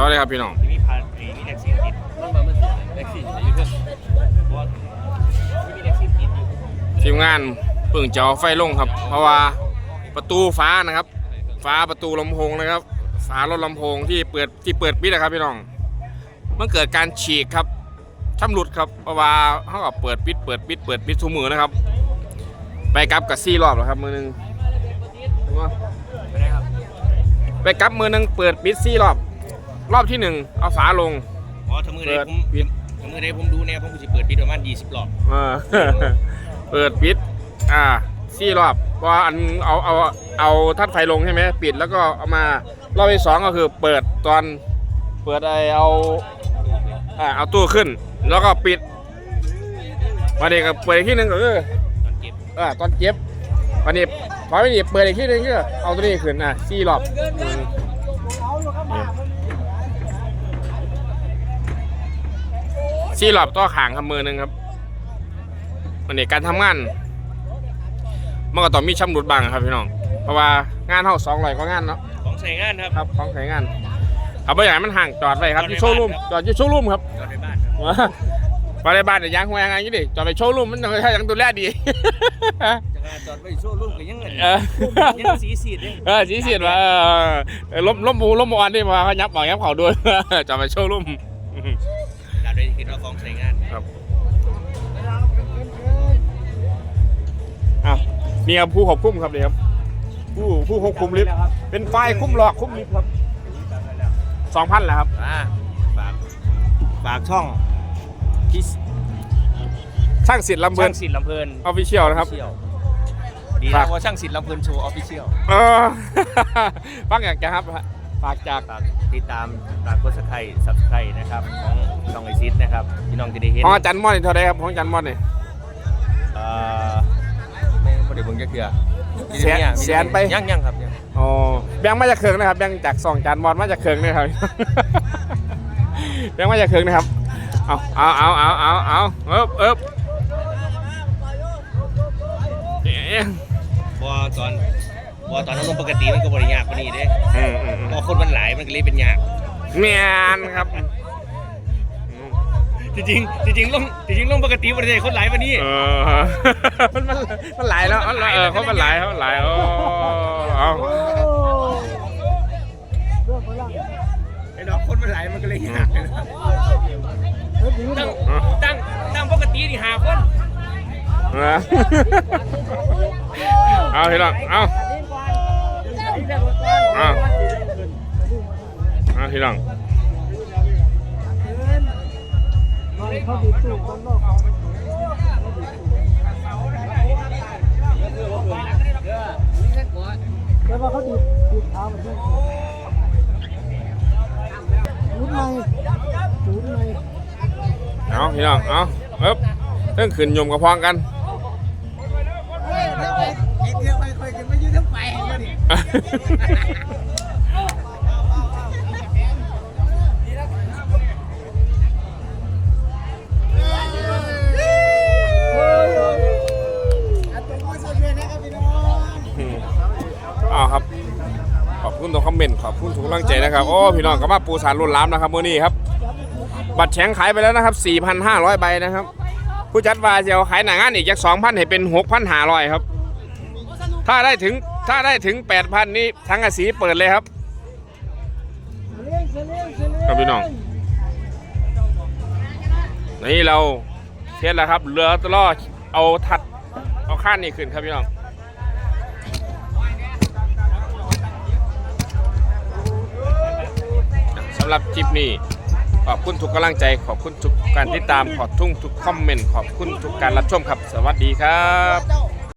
สวัสดีครับพี่น้องที่มีพามีมีแท็กซี่ติดมันมามันเสียแท็กซี่จะอยู่เท่าเพราะว่าที่มีแท็กซี่ติดอยู่ทีมงานเพิ่งจะเอาไฟลงครับ เพราะว่าประตูฟ้านะครับ ฟ้าประตูลำโพงนะครับฝารถลำโพงที่เปิดที่เปิดปิดนะครับพี่น้อง มันเกิดการฉีกครับช่ำรุดครับเพราะว่าเขาก็เปิดปิดเปิดปิดเปิดปิดทุกมือนะครับ ไปกลับกับซี่รอบแล้วครับมือหนึงไม่ได้ครับไปกลับมือหนึงเปิดปิดซี่รอบ รอบที่หนึ่งเอาฝาลง อ๋อถ้ามือใดเปิดผมปิด ถ้ามือใดผมดูแนวผมก็จะเปิดปิดประมาณ20รอบเออ เปิดปิด อ่าซี่รอบพออันเอาเอาเอาทัดไฟลงใช่ไหมปิดแล้วก็เอามารอบที่สองก็คือเปิดตอนเปิดไอเอาอ่าเอาตู้ขึ้น แล้วก็ปิดวันนี้ก็เปิดอีกที่หนึ่งก็คือ ตอนเก็บอ่าตอนเจ็บวันนี้พอไม่ดีเปิดอีกที่หนึ่งก็เอาตัวนี้ขึ้นอะซี่รอบอืม นี่ซี่รอบต่อขางคำมือหนึ่งครับมันนี่การทำงานมันก็ต้องมีช่ำรุดบ้างครับพี่น้องเพราะว่างานเท่าสองร้อยกว่างานเนาะของใส่งานครับครับของใช้งานเอาไปอย่างนั้นมันห่างจอดไว้ครับจอดในที่โชว์รูมบ้านครับจอดที่โชว์รูมครับจอดในบ้านครับว้าไปในบ้านเนี่ยยางหัวยังไงยี่ดิจอดไปโชว์รูมมันต้องใช้ยังดูแลดีจากงานจอดไว้โชว์รูมก็ยังไงเออยังสีสีดเลยเออสีเสียดว่าเออเออล้มล้มหมูล้มหมูอันนี่มาเขายับบอกยับเขาด้วยจอดไปโชว์รูมดาว ได้คิดว่าของใส่งานครับอะนี่ครับผู้ควบคุมครับนี่ครับ ผู้ผู้ควบคุมลิฟต์เป็นไฟล์คุ้มหลอกคุ้มลิฟต์ครับสองพันแหละครับอ่าฝากฝากช่องที่ช่างสิทธิ์ลำเพลิช่านงสิทธิ์ลำเพลินออฟฟิเชียลนะครับ Official ดีครันะบว่าช่างสิทธิ์ลำเพลินโชว์ออฟฟิเชียล เออ ฟังอยากจะครับ ฝากจากฝากติดตามฝากกดสไครต์ซับสไครต์นะครับ ของช่องไอซิสนะครับพี่น้องจะได้เห็นของอาจารย์มอนนี่เท่าไรครับของอาจารย์มอนนี่เอ่อไม่ไม่ได้เบิ่งจักเทื่อแสนแสนไป ยังยังครับยังอ๋อแบงค์มาจากเคืองนะครับแบงค์จากสองอาจารย์มอนมาจากเคืองนะครับ แบงค์มาจากเคืองนะครับเอาเอาเอาเอาเอาเอาเอิบเอิบเอ๊ะบอตอน บอตอนนั้นลงปกติมันก็บริยากกว่านี้เด้อืมอืมอืมพอคนมันหลายมันก็เลยเป็นยากเมียนครับอืมจริงๆจริงๆลงจริงๆลงปกติบริยากคนหลายกว่านี้ เออ มันมันมันหลายแล้วเออเออเขามันหลายเขามันหลายโอ้เอาไอ้ดอกคนมันหลายมันก็เลยยากตั้งตั้งตั้งปกตินี่หาคน นะเอาทีหลังเอาเอาเอาทีหลังแล้วว่าเขาดีดดีเท้าเหมือนกันหูดในหูดในเอาทีหลังเอาเอ๊บเรื่องขึ้นยมกับพองกัน เลยดิอันตรงนี้สุดเลยนะครับพี่น้องอืมอ้าครับ ขอบคุณทุกคอมเมนต์ ขอบคุณทุกกำลังใจนะครับ โอ้ พี่น้องก็มาปูสารรุ่นล้ำนะครับเมื้อนี้ครับ บัตรแข็งขายไปแล้วนะครับ 4,500 ใบนะครับ ผู้จัดว่าจะเอาขายหนางานอีกจาก2,000 ให้เป็น 6,500 ครับ ถ้าได้ถึง ถ้าได้ถึง 8,000 นี่ทั้งกระสีเปิดเลยครับ ครับพี่น้อง นี่เราเทียนแล้วครับเรือตะล่อเอาทัดเอาข้านนี่ขึ้นครับพี่น้องสำหรับคลิปนี้ขอบคุณทุกกำลังใจ ขอบคุณทุกการติดตาม ขอบคุณทุกคอมเมนต์ ขอบคุณทุกการรับชมครับ สวัสดีครับ